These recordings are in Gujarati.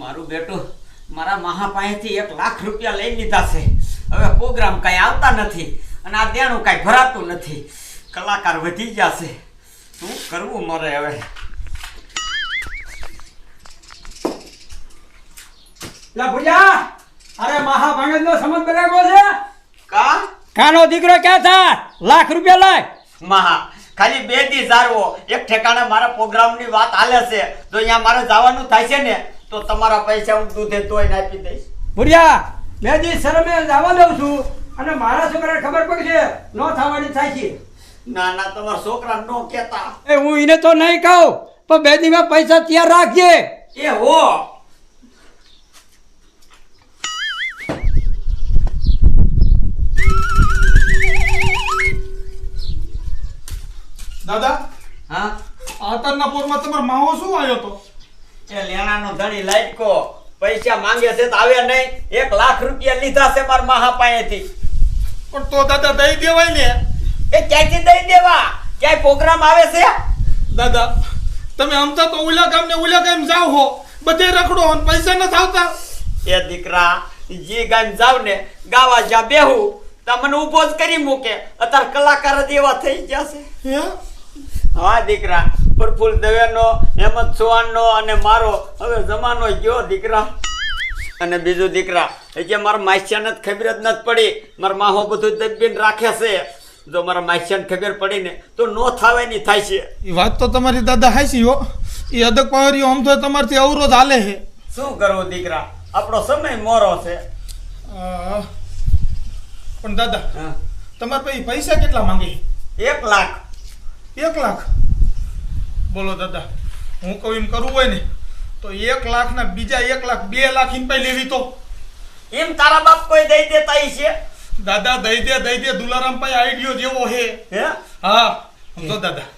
મારું બેટું મારા મહા પાસેથી એક લાખ રૂપિયા લઈ લીધા છે. હવે પ્રોગ્રામ કાંઈ આવતા નથી અને આ દેણું કાંઈ ભરાતું નથી. કલાકાર વધી ગયા છે. શું કરવું મારે હવે? લા ભુજા અરે મહા ભાંગત નો સંબંધ બનાવ્યો છે? કા? કાનો દીકરો ક્યાં થા લાખ રૂપિયા લાય. મહા ખાલી બે દી જારવો એક ઠેકાણે મારા પ્રોગ્રામની વાત હાલે છે. તો અહીંયા મારે જવાનું થાય છે ને? તો તમારા પૈસા હું દૂધે તોય આપી દઈશ. ભુરિયા બે દી શરમે જવા દઉં છું અને મારા છોકરાને ખબર પડશે નો થવાની થાય છે. ના ના તમારા છોકરા નો કહેતા. એ હું એને તો નહીં કહું પણ બે દીમાં પૈસા તૈયાર રાખજે. એ હો. દાદા હા? આતરના પોરમાં તમારો માવો શું આવ્યો તો? એ લેણાનો ધણી લાઈટકો પૈસા માંગે છે તો આવે નહીં. એક લાખ રૂપિયા લીધા છે મારા મહા પાસેથી પણ તો દાદા દઈ દેવાય ને. એ ક્યાંથી દઈ દેવા? ક્યાંય પ્રોગ્રામ આવે છે? દાદા તમે આમતા તો ઉલા ગામ ને ઉલા ગામ જાવ હો. બધે રખડો અને પૈસા ન થાવતા એ દીકરા જે ગામ જાવ ને ગાવા જ્યાં બેહું. તમને મને ઊભો જ કરી મૂકે. અત્યારે કલાકાર જ એવા થઈ ગયા છે. હા દીકરા. પ્રફુલ્લ દવેનો હેમંત સુવાનનો અને મારો. હવે જમાનો ગયો દીકરા. અને બીજું દીકરા. જે મારા માસ્યાને જ ખબર જ નથી પડી. મારા માહો બધું દબીને રાખે છે. જો મારા માસ્યાને ખબર પડી ને તો નો થાવે નહીં થાય છે. એ વાત તો તમારી દાદા હાસી હો. એ અદક પાવરીઓ આમ તો તમારથી અવરોધ હાલે છે. શું કરવું દીકરા? આપણો સમય મોરો છે. પણ દાદા હા. તમારે પછી પૈસા કેટલા માંગે એક લાખ. એક લાખ? બોલો દાદા હું કહું એમ કરવું હોય ને તો એક લાખ ના બીજા એક લાખ બે લાખ ઇન પાઈ લેવી તો. એમ તારા બાપ કોઈ દઈ દેતા છે? દાદા દઈ દે દઈ દે દુલારામ ભાઈ આઈડિયો જેવો હે. હે? હા સમજો દાદા.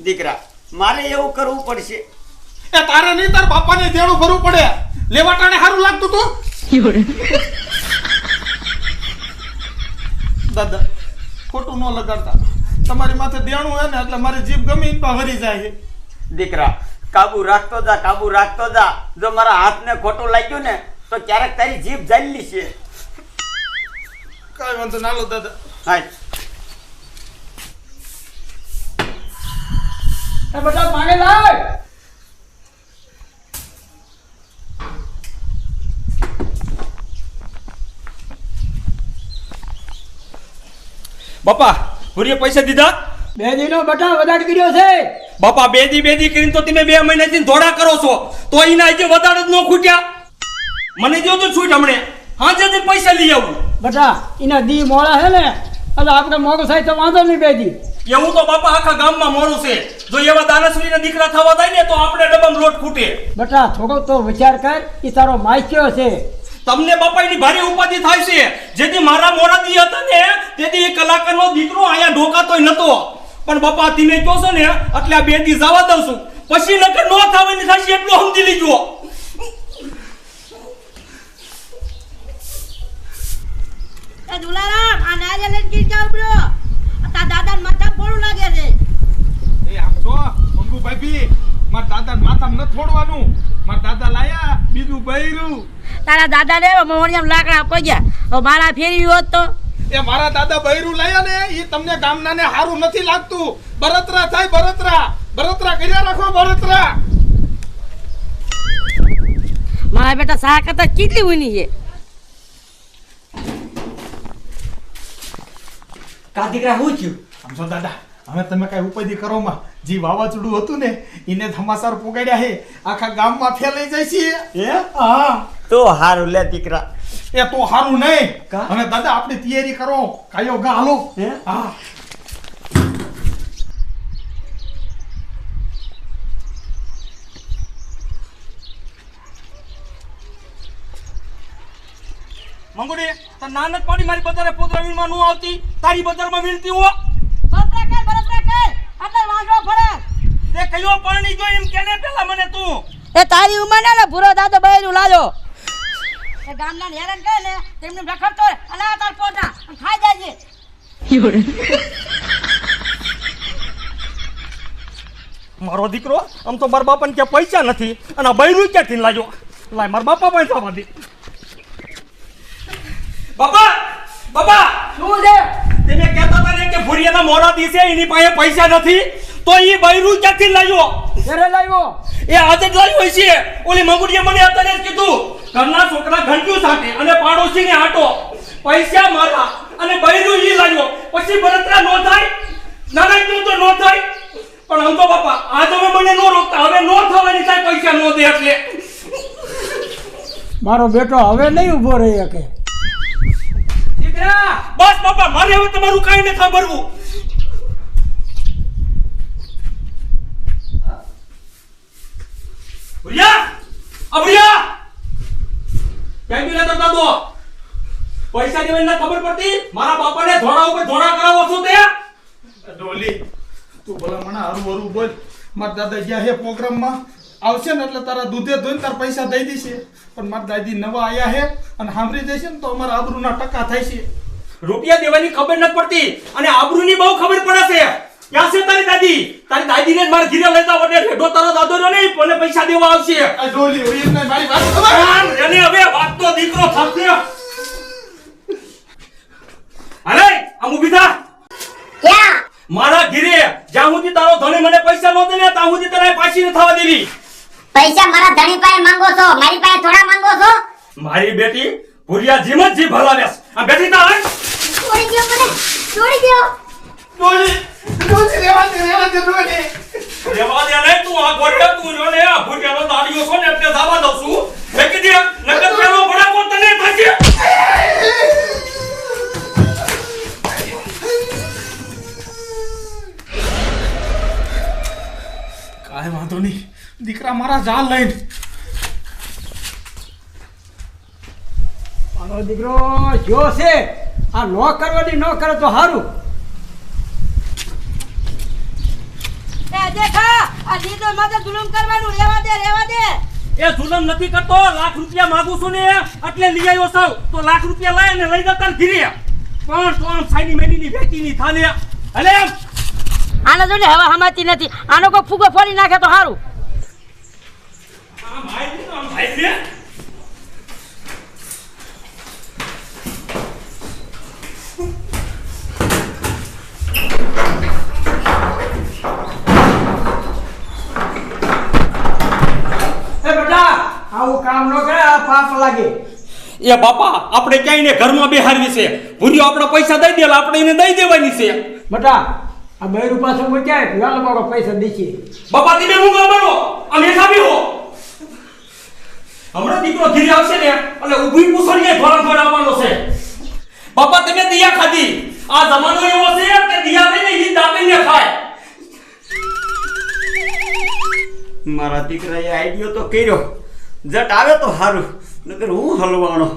દીકરા મારે એવું કરવું પડશે. એ તારે નહીં તાર બાપાને દેણું ભરવું પડે. લેવા ટાણે સારું લાગતું તો. દાદા. ખોટું ન લગાડતા. તમારી માથે દેણું હે ને એટલે મારી જીભ ગમી ઇન પા જાય દીકરા કાબુ રાખતો જા કાબુ રાખતો જા. જો મારા હાથને ખોટું લાગ્યું ને તો ક્યારેક તારી જીભ જાલી છે. કાંઈ વાંધો ના લો દાદા. હાય. એ બધા પાણી લાય બાપા ભૂરીએ પૈસા દીધા? બે દીનો બટા વધાર કર્યો છે. બાપા બે દી બે દી કરીને તો તમે બે મહિનાથી ધોળા કરો છો. તો એના આજે વધારે જ ન ખૂટ્યા? મને જો તો છૂટ હમણે. હાજે જ પૈસા લઈ આવું. બટા એના દી મોળા હે ને એટલે આપણે મોડું થાય તો વાંધો નહીં બે દી એવું તો બાપા આખા ગામમાં મોડું છે. જો એવા દાનશ્રીના દીકરા થવા થાય ને તો આપણે ડબમ લોટ ખૂટે. બટા થોડો તો વિચાર કર એ તારો માઇક્યો છે. તમને બાપા એની ભારે ઉપાધિ થાય છે. જેથી મારા મોરાદી હતા ને તેથી એ કલાકારનો દીકરો અહીંયા ઢોકાતોય નતો. પણ બાપા તમે કહો છો ને એટલે આ બે દી જવા દઉં છું. પછી નકર નો થવાની થશે એટલું સમજી લીજો. એ દુલારામ આ નારિયેલ લઈને ગીર જાવ બ્રો? તા દાદાને માથા પોળું લાગે છે. એ આમ તો મંગુ ભાભી મારા દાદા માથા ન થોડવાનું. મારા દાદા લાયા બીજું બૈરું તારા દાદા ને મોહણિયામ લાકડા પગ્યા હવે મારા ફેરી હોત તો? એ મારા દાદા બૈરું લાયા ને એ તમને ગામનાને હારું નથી લાગતું. બરતરા થાય બરતરા. બરતરા કર્યા રાખો બરતરા. મારા બેટા સા કરતા કેટલી ઉની છે? કા દીકરા શું થયું? સમજો દાદા હવે તમે કઈ ઉપાધિ કરો માં. જે વાવાઝોડું હતું ને એને ધમાસાર પોગાડ્યા હે આખા ગામમાં ફેલાઈ જાય છે. એ હા. તો હારું લે દીકરા. એ તો હારું નહીં. અને દાદા આપણી તૈયારી કરો. કાયો ગા હાલો. હા? મંગુડી તાર નાનક પાડી મારી બજારે પોતરા વીણમાં નું આવતી? તારી બજારમાં વીણતી હો. કે કર બળતરા કર. આટલા વાંઢો ફરે તે કયો પાણી જો એમ કેને પેલા મને તું? એ તારી ઉંમર ને ભૂરો દાદો બૈરું લાજો એ ગામના હેરાન કરે ને તેમને રખડતો હોય, અલા તાર પોતા ખાઈ જાય છે. મારો દીકરો આમ તો મારા બાપાને ક્યાં પૈસા નથી અને આ બૈરું ક્યાંથી લાગ્યો લાય મારા બાપા પૈસા માંથી બાપા બાપા! શું છે? તમે કહેતા હતા ને કે ભુરિયાના મોરા દિવસે એની પાસે પૈસા નથી તો એ બૈરું ક્યાંથી લાવ્યો? ઘરે લાવ્યો. એ આજે જ લાવ્યો છે ઓલી મંગુડીએ મને અત્યારે જ કીધું. ઘરના છોકરા ઘંટ્યું સાથે અને પાડોશીને આટો. પૈસા મારા અને બૈરું ઈ લાવ્યો. પછી બળતરા નો થાય નાના તું તો નો થાય. પણ હમ તો બાપા આજ હવે મને નો રોકતા. હવે નો થવાની થાય પૈસા નો દે એટલે. મારો બેટો હવે નહીં ઊભો રહી શકે. બસ બાપા મારે હવે તમારું કાંઈ નથી સાંભળવું ભુરિયા આ ભુરિયા ક્યાં ગયો લેતા પૈસા દેવાની ના ખબર પડતી? મારા બાપાને ધોળા ઉપર ધોળા કરાવો છો તે? ડોલી તું ભલા મને હારું હરું બોલ. મારા દાદા ગયા હે પ્રોગ્રામમાં. આવશે ને એટલે તારા દૂધે ધોઈને તારા પૈસા દઈ દેશે. પણ મારા દાદી નવા આયા હે અને સાંભળી જશે ને તો અમારા આબરૂના ટકા થાય છે. રૂપિયા દેવાની ખબર નથી પડતી અને આબરૂની બહુ ખબર પડે છે. ક્યાં છે તારી દાદી? તારી દાદીને ને મારા ઘીરે લઈ જાવ એટલે રેડો તારો રહ્યો પૈસા દેવા આવશે? આ ડોલી હોય એમ મારી વાત ખબર? એને હવે વાતનો દીકરો થશે. અરે આમ ઊભી થા. ક્યાં? મારા ઘરે જ્યાં સુધી તારો ધણી મને પૈસા નો દે ત્યાં સુધી તને પાછી ન થવા દેવી. પૈસા મારા ધણી પાસે માંગો છો? મારી પાસે થોડા માંગો છો? મારી બેટી ભુરિયા જીમ જ જી ભલાવ્યાસ આ બેટી તા. છોડી દો મને. છોડી દો ડોલી ડોલી રહેવા દે રહેવા દે ડોલી રેવા દે નહીં, તું આ ગોઠે, તું ને, આ ભુરિયાનો દાડિયો છો ને, એટલે દઉં છું. ફેંકી દે નકર પેલો તને થશે. કાંઈ વાંધો નહીં. દીકરા મારા જાલ લઈને. મારો દીકરો, જો છે. આ નો કરવાની નો કરે તો સારું એ દેખા. આ દીદો માથે જુલમ કરવાનું. રેવા દે રેવા દે. એ જુલમ નથી કરતો. લાખ રૂપિયા માંગુ છું ને એટલે લઈ આવ્યો સાવ. તો લાખ રૂપિયા લાય ને લઈ જતા ઘીરે પણ આમ સાઈની મેની વેચી ની થાલે? અલે આને જો ને હવા હમાતી નથી. આનો કોઈ ફૂગો ફોડી નાખે તો સારું આ ભાઈ તો આમ હાય ને. એ બેટા આવું કામ ન કરે આ પાપ લાગે એ બાપા આપણે ક્યાંય ને ઘરમાં બેહારવી છે? ભૂરીઓ આપણા પૈસા દઈ દેલા આપણે એને દઈ દેવાની છે. બટા આ બૈરું પાછું મૂક્યા વેલો મારો પૈસા દીધી બાપા તમે મૂંગા બનો આ મેઠા બી હો હમણાં દીકરો ઘીરે આવશે ને એટલે ઊભી પૂછડીએ ધોરણ ધોરાવવાનો છે. બાપા તમે દિયા ખાધી. આ જમાનો એવો છે કે દિયા લઈને ઈ દાબીને ખાય. મારા દીકરાએ આઈડિયો તો કર્યો. જટ આવે તો સારું નકર હું હલવાણો